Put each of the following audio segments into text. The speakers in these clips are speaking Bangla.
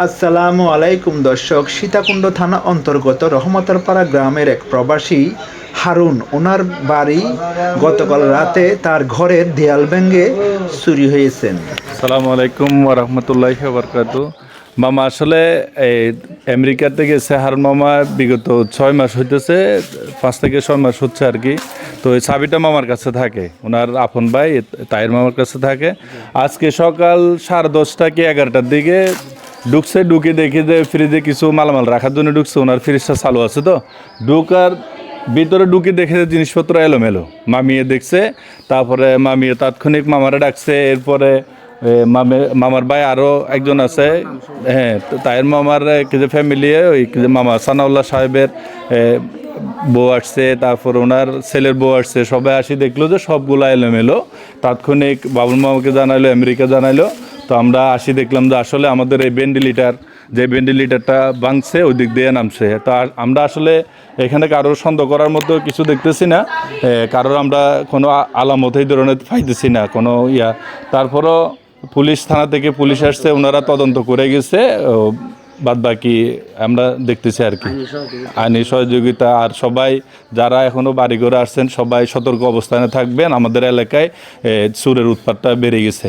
আসসালামু আলাইকুম দর্শক, সীতাকুণ্ড থানা অন্তর্গত রহমতারপাড়া গ্রামের এক প্রবাসী হারুন, ওনার বাড়ি গতকাল রাতে তার ঘরের দেয়াল ভেঙে চুরি হয়েছেন। সালামু আলাইকুম রহমতুল্লাহ বরকাত মামা, আসলে এই আমেরিকাতে গেছে হারুন মামা বিগত ছয় মাস হইতেছে, পাঁচ থেকে ছয় মাস হচ্ছে আর কি। তো এই চাবিটা মামার কাছে থাকে, ওনার আপন ভাই তাইর মামার কাছে থাকে। আজকে সকাল সাড়ে দশটা কি এগারোটার দিকে ঢুকছে ঢুকে দেখে যে ফ্রিজে কিছু মালামাল রাখার জন্য ঢুকছে ওনার ফ্রিজটা চালু আছে তো। ঢুকার ভিতরে ঢুকে দেখে যে জিনিসপত্র এলোমেলো। মামিয়ে দেখছে, তারপরে মামিয়ে তাৎক্ষণিক মামারা ডাকছে, এরপরে মামে, মামার ভাই আরও একজন আছে। হ্যাঁ তো তাইর মামার কিছু ফ্যামিলি ওই মামা সানাউল্লাহ সাহেবের বউ আসছে, তারপর ওনার ছেলের বউ আসছে। সবাই আসি দেখল যে সবগুলা এলোমেলো। তাৎক্ষণিক বাবুল মামাকে জানাইলো, আমেরিকা জানাইলো। তো আমরা আসি দেখলাম যে আসলে আমাদের এই ভেন্টিলিটার যে ভেন্টিলিটারটা ভাঙছে ওই দিক দিয়ে নামছে। তো আমরা আসলে এখানে কারোর সন্দেহ করার মতো কিছু দেখতেছি না। কারোর আমরা কোনো আলামত এই ধরনের পাইতেছি না কোনো ইয়া। তারপরও পুলিশ থানা থেকে পুলিশ আসছে ওনারা তদন্ত করে গেছে বাদ বাকি আমরা দেখতেছি আর কি। আইনি সহযোগিতা। আর সবাই যারা এখনও বাড়ি করে আসছেন সবাই সতর্ক অবস্থানে থাকবেন। আমাদের এলাকায় চুরের উৎপাতটা বেড়ে গেছে।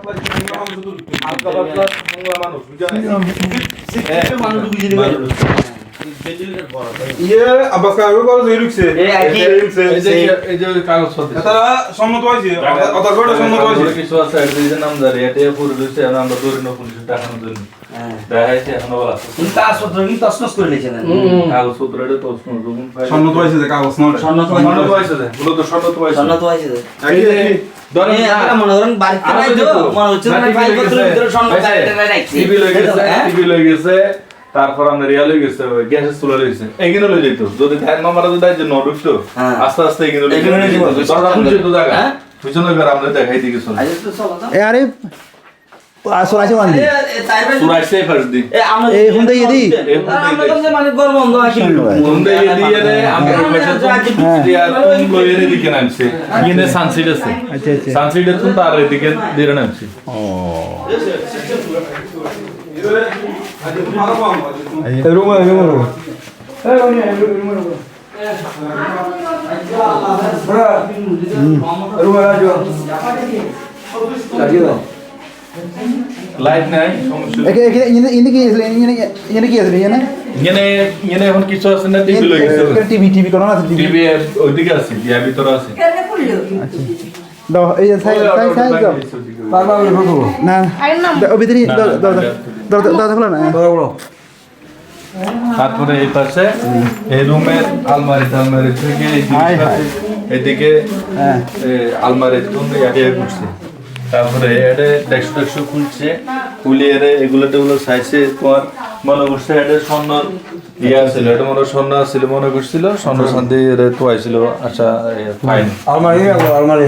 아까 봤던 한가만 오순자. 네. 100만으로도 이래가지고. ইয়ে কাগজ তারা সম্মত সম্মত কিছু আছে এটা পুরো আমরা দৌড়ি না জন্য। বলা কিন্তু করে সম্মত হয়েছে যে কাগজ তো এই মনে করেন বাড়িতে মনে হচ্ছে ফাইল পত্রের ভিতরে স্বর্ণ কার্ডটা টিভি লই গেছে? টিভি লই গেছে। তারপর আমরা রিয়াল হয়ে গেছে গ্যাসের চুলা লইছে এগিনে লই যেত যদি ধ্যান মামারা যদি ন ঢুকতো হ্যাঁ। আস্তে আস্তে এগিনে লই যেত। দরজা খুলছে তো জায়গা হ্যাঁ? পিছনে ঘর আমরা দেখাই দিকে চলে এ আরে আছে মানে সুরাইছে ফার্স্ট দি এই ইদি? যে মানে গরম বন্ধ আছে আমরা দিকে নামছে। ইনে আছে। আচ্ছা আচ্ছা। তার এদিকে দিয়ে নামছে। রুমে রুমে রুমে লাইট নাই সমস্যা একে একে ইনে ইনে কি আছে ইনে ইনে কি আছে ইনে ইনে ইনে এখন কিছু আছে না টিভি টিভি টিভি কোন আছে টিভি ওইদিকে আছে ইয়া ভিতরে আছে দাও এই যে সাই না। ও ভিতরে খোলা না তারপরে এই পাশে এই রুমের আলমারি টালমারি থেকে। এদিকে হ্যাঁ। আলমারি তুমি করছে তারপরে এটা ডেস্ক টেস্ক খুলছে খুলিয়ে রে এগুলো টেগুলো চাইছে তোমার মনে করছে এটা স্বর্ণ ইয়া ছিল এটা মনে স্বর্ণ ছিল মনে করছিল স্বর্ণ শান্তি রে তোয়াইছিল আচ্ছা ফাইন আলমারি আলমারি।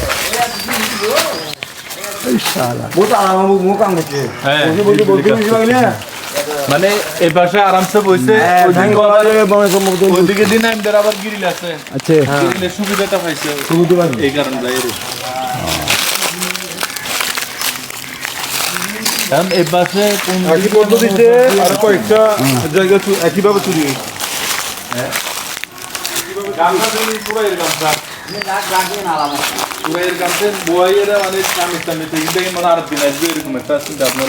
মানে এই পাশে আরামসে বসে ওইদিকে দিন আমাদের আবার গিরিল আছে। আচ্ছা। গিরিলের সুবিধাটা পাইছে। এই কারণে। কারণ এই পাশে একই পদ্ধতিতে আর কয়েকটা জায়গা চু- একইভাবে চুরি হয়েছে। গামছা পুরো এরকম রাখ রাখবেন আলাদা কুরাইয়ের কাছে বইয়েরা মানে স্বামী স্বামী থেকে মানে আর দিন আসবে এরকম একটা চিন্তা আপনার